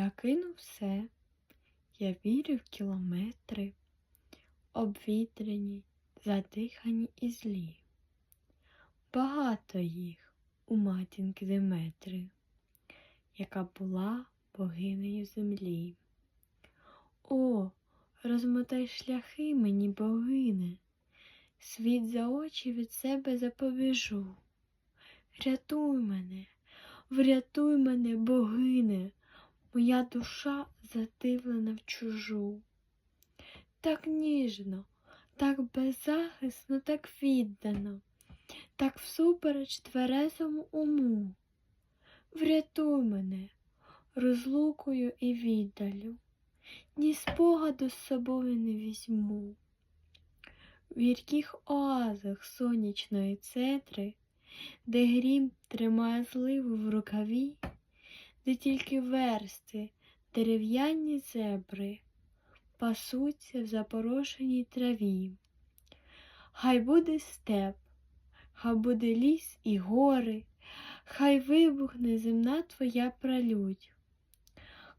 Я кину все, я вірю в кілометри, обвітряні, задихані і злі. Багато їх у матінки Деметри, яка була богинею землі. О, розмотай шляхи мені, богине, світ за очі від себе заповіжу. Рятуй мене, врятуй мене, богине, моя душа задивлена в чужу. Так ніжно, так беззахисно, так віддано, так всупереч тверезому уму. Врятуй мене розлукою і віддалю, ні спогаду з собою не візьму. В гірких оазах сонячної цетри, де грім тримає зливу в рукаві, де тільки версти, дерев'яні зебри пасуться в запорошеній траві. Хай буде степ, хай буде ліс і гори, хай вибухне земна твоя пралють.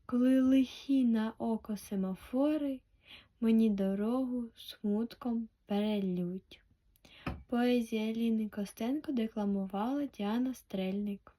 Коли лихі на око семафори мені дорогу смутком перелють. Поезія Ліни Костенко декламувала Діана Стрельник.